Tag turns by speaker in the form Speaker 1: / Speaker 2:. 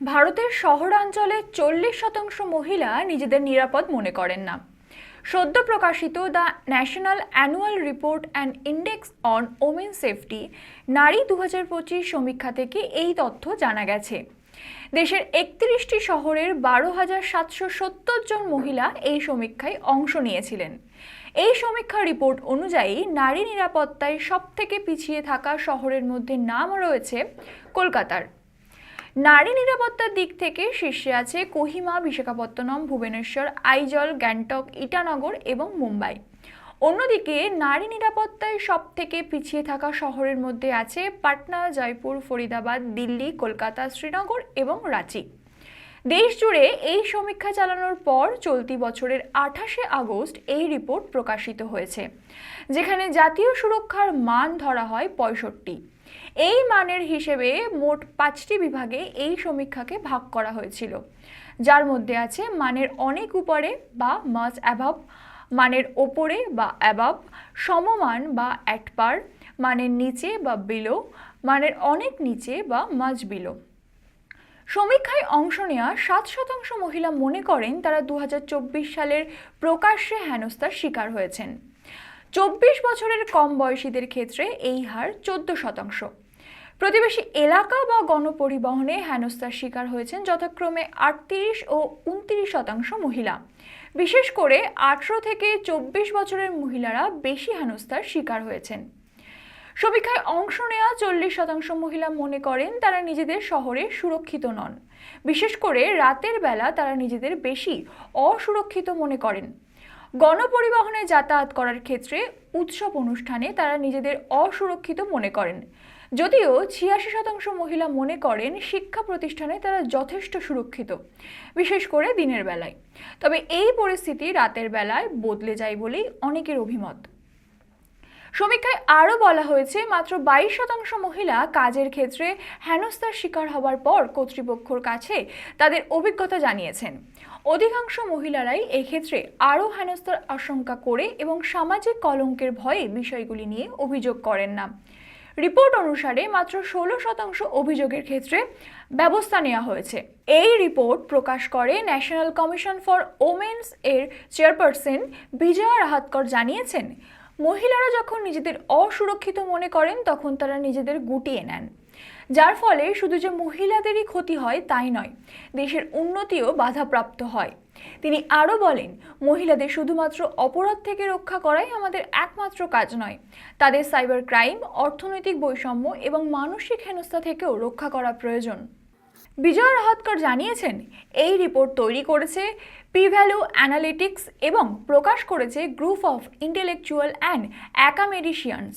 Speaker 1: ভারতের শহরাঞ্চলে চল্লিশ শতাংশ মহিলা নিজেদের নিরাপদ মনে করেন না। সদ্য প্রকাশিত the national annual report and index on women safety নারী দু হাজার পঁচিশ সমীক্ষা থেকে এই তথ্য জানা গেছে। দেশের একত্রিশটি শহরের বারো হাজার সাতশো সত্তর জন মহিলা এই সমীক্ষায় অংশ নিয়েছিলেন। এই সমীক্ষা রিপোর্ট অনুযায়ী নারী নিরাপত্তায় সবথেকে পিছিয়ে থাকা শহরের মধ্যে নাম রয়েছে কলকাতার। নারী নিরাপত্তার দিক থেকে শীর্ষে আছে কোহিমা, বিশাখাপত্তনম, ভুবনেশ্বর, আইজল, গ্যাংটক, ইটানগর এবং মুম্বাই। অন্যদিকে নারী নিরাপত্তায় সব থেকে পিছিয়ে থাকা শহরের মধ্যে আছে পাটনা, জয়পুর, ফরিদাবাদ, দিল্লি, কলকাতা, শ্রীনগর এবং রাঁচি। দেশ জুড়ে এই সমীক্ষা চালানোর পর চলতি বছরের আঠাশে আগস্ট এই রিপোর্ট প্রকাশিত হয়েছে, যেখানে জাতীয় সুরক্ষার মান ধরা হয় পঁয়ষট্টি। এই মানের হিসেবে মোট পাঁচটি বিভাগে এই সমীক্ষাকে ভাগ করা হয়েছিল। যার মধ্যে আছে মানের অনেক উপরে বা মাস অ্যাভাব মানের ওপরে বা অ্যাবাব সমমান বা অ্যাটপার মানের নিচে বা বিলো, মানের অনেক নিচে বা মাঝ বিলো। সমীক্ষায় অংশ নেওয়া সাত শতাংশ মহিলা মনে করেন তারা দু হাজার চব্বিশ সালের প্রকাশ্যে হেনস্থার শিকার হয়েছেন। চব্বিশ বছরের কম বয়সীদের ক্ষেত্রে এই হার চোদ্দ শতাংশ। প্রতিবেশী এলাকা বা গণপরিবহনে হেনস্থার শিকার হয়েছেন যথাক্রমে আটত্রিশ ও উনত্রিশ শতাংশ মহিলা। বিশেষ করে আঠেরো থেকে চব্বিশ বছরের মহিলারা বেশি হেনস্থার শিকার হয়েছেন। সমীক্ষায় অংশ নেওয়া চল্লিশ শতাংশ মহিলা মনে করেন তারা নিজেদের শহরে সুরক্ষিত নন। বিশেষ করে রাতের বেলা তারা নিজেদের বেশি অসুরক্ষিত মনে করেন। গণপরিবহনে যাতায়াত করার ক্ষেত্রে উৎসব অনুষ্ঠানে তারা নিজেদের অসুরক্ষিত মনে করেন। যদিও ছিয়াশি শতাংশ মহিলা মনে করেন শিক্ষা প্রতিষ্ঠানে তারা যথেষ্ট সুরক্ষিত, বিশেষ করে দিনের বেলায়। তবে এই পরিস্থিতি রাতের বেলায় বদলে যায় বলেই অনেকের অভিমত। সমীক্ষায় আরও বলা হয়েছে, মাত্র বাইশ শতাংশ মহিলা কাজের ক্ষেত্রে হেনস্থার শিকার হওয়ার পর কর্তৃপক্ষর কাছে তাদের অভিজ্ঞতা জানিয়েছেন। অধিকাংশ মহিলারাই এক্ষেত্রে আরও হেনস্থার আশঙ্কা করে এবং সামাজিক কলঙ্কের ভয়ে বিষয়গুলি নিয়ে অভিযোগ করেন না। রিপোর্ট অনুসারে মাত্র ষোলো শতাংশ অভিযোগের ক্ষেত্রে ব্যবস্থা নেওয়া হয়েছে। এই রিপোর্ট প্রকাশ করে ন্যাশনাল কমিশন ফর ওমেন্স এর চেয়ারপারসন বিজয়া রাহাতকর জানিয়েছেন মহিলারা যখন নিজেদের অসুরক্ষিত মনে করেন, তখন তারা নিজেদের গুটিয়ে নেন। যার ফলে শুধু যে মহিলাদেরই ক্ষতি হয়, তাই নয়, দেশের উন্নতিও বাধাপ্রাপ্ত হয়। তিনি আরও বলেন, মহিলাদের শুধুমাত্র অপরাধ থেকে রক্ষা করাই আমাদের একমাত্র কাজ নয়। তাদের সাইবার ক্রাইম, অর্থনৈতিক বৈষম্য এবং মানসিক হেনস্থা থেকেও রক্ষা করা প্রয়োজন। বিজয় রাহাতকর জানিয়েছেন, এই রিপোর্ট তৈরি করেছে পি ভ্যালু অ্যানালিটিক্স এবং প্রকাশ করেছে group of intellectual and academicians